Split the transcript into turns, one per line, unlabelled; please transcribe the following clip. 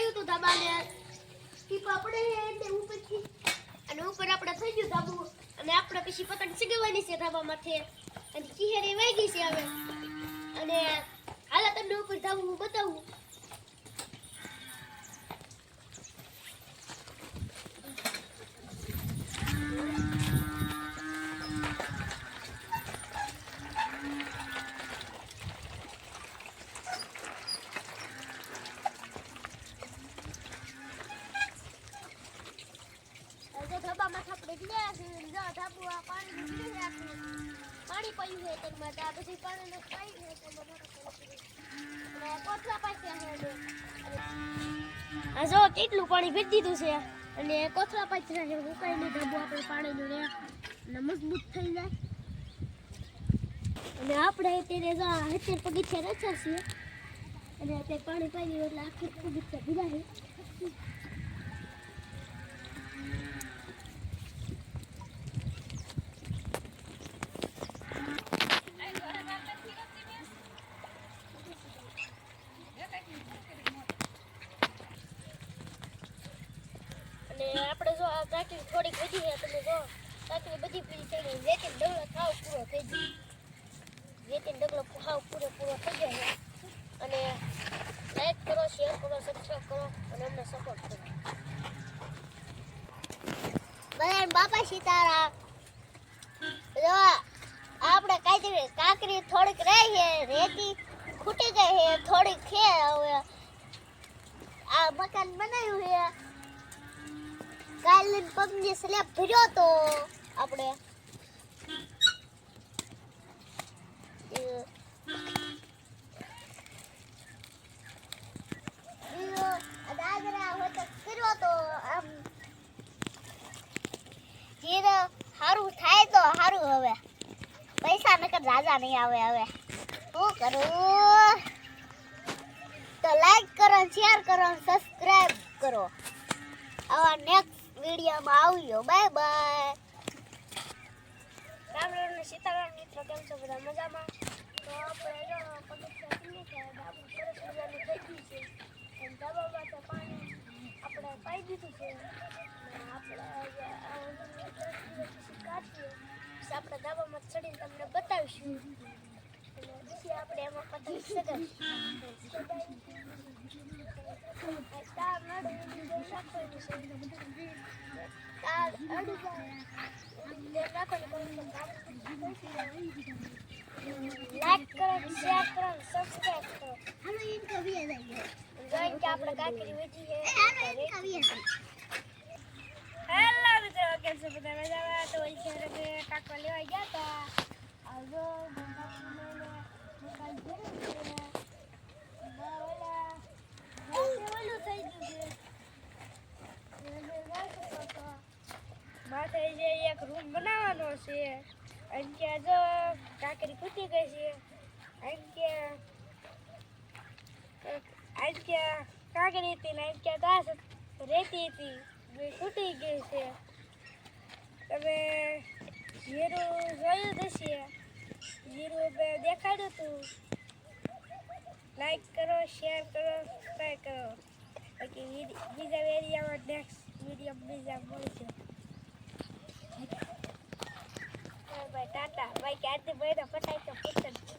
ચડવા આપણે એટલે ઉપરથી અને ઉપર આપણે થઈ ગયું ધાબુ. અને આપણે પછી પતંગ ચગાવવાની છે ધાબા માથે અને ચીહેરી વાગી છે હવે. અને હાલા તમને ઉપર ધાબુ હું બતાવું જો ધાબામાં આપણે આ પાણી પાણી પડ્યું છે તેમાં આ પછી પાણીનો પાઈ છે તો અને કોથળા પાસે આ જો કેટલું પાણી ભરી દીધું છે અને કોથળા પાછળ છે ઉકાઈને ધાબુ આપણે પાણીનું રે અને મજબૂત થઈ જાય. અને આપણે અત્યારે જો અત્યારે પગથિયા રચ્યા છીએ અને અત્યારે પાણી પાઈ એટલે આખી પગથિયા ભીડા છે અને આપણે જો આ ટાંકી થોડીક વધી છે, તમે જો ટાંકી બધી પૂરી થઈ ગઈ. વેતીન ડગલો સાવ પૂરો થઈ ગયો. વેતીન ડગલો ખાવ પૂરો પૂરો થઈ ગયો અને લાઈક કરો શેર કરો સબસ્ક્રાઈબ કરો, અને અમને સપોર્ટ કરો. બધા બાપા સીતારા જો, આપણે કાકડી કાકડી થોડીક રહી છે, રેતી ખૂટી ગઈ છે, થોડીક છે, હવે આ મકાન બનાવ્યું છે. કાલે પગની સ્લેબ ભર્યો તો આપણે. સારું થાય તો સારું હવે. પૈસા નકર રાજા નહીં આવે હવે. શું કરું? તો લાઈક કરો શેર કરો સબસ્ક્રાઈબ કરો. આવા નેક્સ્ટ વિડીયોમાં આવજો. Bye bye. રામ રામ ને સીતારામ મિત્રો, કેમ છો? બધા મજામાં? તો આપણે જો પગથિયા ખુલી છે ડાબુ સરસ મજાનું થઈ ગયું છે. અને ધાબામાં તો પાણી આપણે પાઈ દીધું છે. આપણે કાઢીએ. પછી આપણે ધાબામાં ચડીને તમને બતાવીશું. પછી આપણે એમાં પતંગ સગાવીશું લાઈક કરો શેર કરો સબસ્ક્રાઇબ કરો હાલો ઇન કવિયા જાય જોઈન કે આપણે કાકરી વેચી છે હાલો ઇન કવિયા હેલો મિત્રો કેમ છો બધા મજામાં તો એ છે કે કાકવા લેવા ગયા હતા આજો મકાન ભર્યું છે ના ઓલા ઓલું થઈ ગયું છે માથે જે એક રૂમ બનાવવાનો છે અને કે જો કાકરી ફૂટી ગઈ છે અને કે અને ત્યાં કાકરી હતી ને અને કે દાસ રેતી હતી ખૂટી ગઈ છે. તમે જીરું જોયું છે જીરું બે દેખાડ્યું હતું લાઈક કરો શેર કરો સબસ્ક્રાઈબ કરો. બાય ક્યારથી ભાઈ ફટાઈ તો ફટ